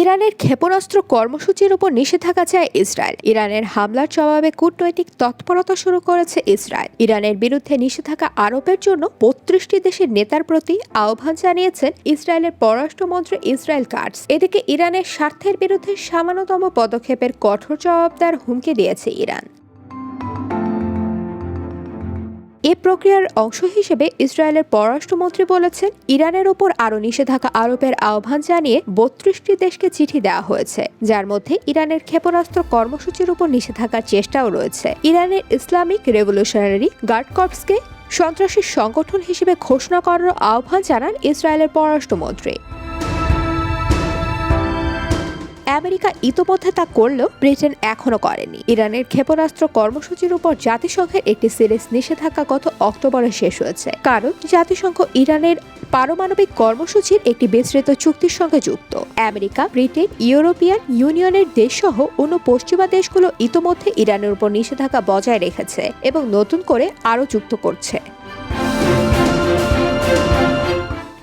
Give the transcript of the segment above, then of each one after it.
ইরানের ক্ষেপণাস্ত্র কর্মসূচির উপর নিষেধাজ্ঞা চায় ইসরায়েল। ইরানের হামলার জবাবে কূটনৈতিক তৎপরতা শুরু করেছে ইসরায়েল। ইরানের বিরুদ্ধে নিষেধাজ্ঞা আরোপের জন্য বত্রিশটি দেশের নেতার প্রতি আহ্বান জানিয়েছেন ইসরায়েলের পররাষ্ট্রমন্ত্রী ইসরায়েল কার্টস এদিকে ইরানের স্বার্থের বিরুদ্ধে সামান্যতম পদক্ষেপের কঠোর জবাবদার হুমকি দিয়েছে ইরান। এ প্রক্রিয়ার অংশ হিসেবে ইসরায়েলের পররাষ্ট্রমন্ত্রী বলেছেন, ইরানের ওপর আরও নিষেধাজ্ঞা আরোপের আহ্বান জানিয়ে বত্রিশটি দেশকে চিঠি দেওয়া হয়েছে, যার মধ্যে ইরানের ক্ষেপণাস্ত্র কর্মসূচির উপর নিষেধাজ্ঞার চেষ্টাও রয়েছে। ইরানের ইসলামিক রেভলিউশনারি গার্ড কর্পসকে সন্ত্রাসী সংগঠন হিসেবে ঘোষণা করার আহ্বান জানান ইসরায়েলের পররাষ্ট্রমন্ত্রী। আমেরিকা ইতোমধ্যে তা করলেও ব্রিটেন এখনও করেনি। ইরানের ক্ষেপণাস্ত্র কর্মসূচির উপর জাতিসংঘের একটি সিরিজ নিষেধাজ্ঞা গত অক্টোবরে শেষ হয়েছে। কারণ জাতিসংঘ ইরানের পারমাণবিক কর্মসূচির একটি বিস্তৃত চুক্তির সঙ্গে যুক্ত। আমেরিকা, ব্রিটেন, ইউরোপিয়ান ইউনিয়নের দেশসহ অন্য পশ্চিমা দেশগুলো ইতোমধ্যে ইরানের উপর নিষেধাজ্ঞা বজায় রেখেছে এবং নতুন করে আরও যুক্ত করছে।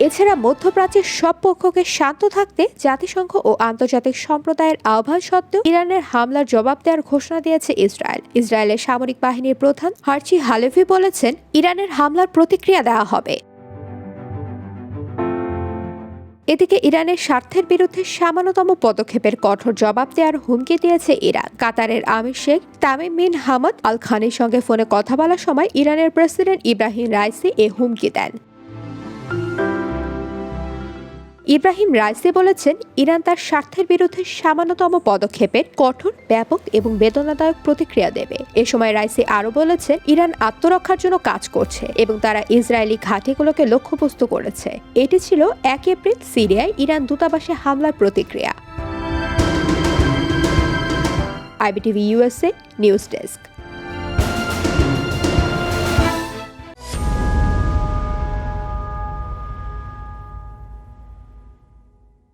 এছাড়া মধ্যপ্রাচ্যের সব পক্ষকে শান্ত থাকতে জাতিসংঘ ও আন্তর্জাতিক সম্প্রদায়ের আহ্বান সত্ত্বেও ইরানের হামলার জবাব দেওয়ার ঘোষণা দিয়েছে ইসরায়েল। ইসরায়েলের সামরিক বাহিনীর প্রধান হার্চি হালেভি বলেছেন, ইরানের হামলার প্রতিক্রিয়া দেওয়া হবে। এদিকে ইরানের স্বার্থের বিরুদ্ধে সামান্যতম পদক্ষেপের কঠোর জবাব দেওয়ার হুমকি দিয়েছে ইরান। কাতারের আমির শেখ তামিম বিন হামদ আল খানের সঙ্গে ফোনে কথা বলার সময় ইরানের প্রেসিডেন্ট ইব্রাহিম রাইসি এ হুমকি দেন। ইব্রাহিম রাইসি বলেছেন, ইরান তার স্বার্থের বিরুদ্ধে সামান্যতম পদক্ষেপের কঠোর, ব্যাপক এবং বেদনাদায়ক প্রতিক্রিয়া দেবে। এ সময় রাইসি আরও বলেছেন, ইরান আত্মরক্ষার জন্য কাজ করছে এবং তারা ইসরায়েলি ঘাঁটিগুলোকে লক্ষ্যবস্তু করেছে। এটি ছিল এক এপ্রিল সিরিয়ায় ইরান দূতাবাসে হামলার প্রতিক্রিয়া। IBTV USA news desk.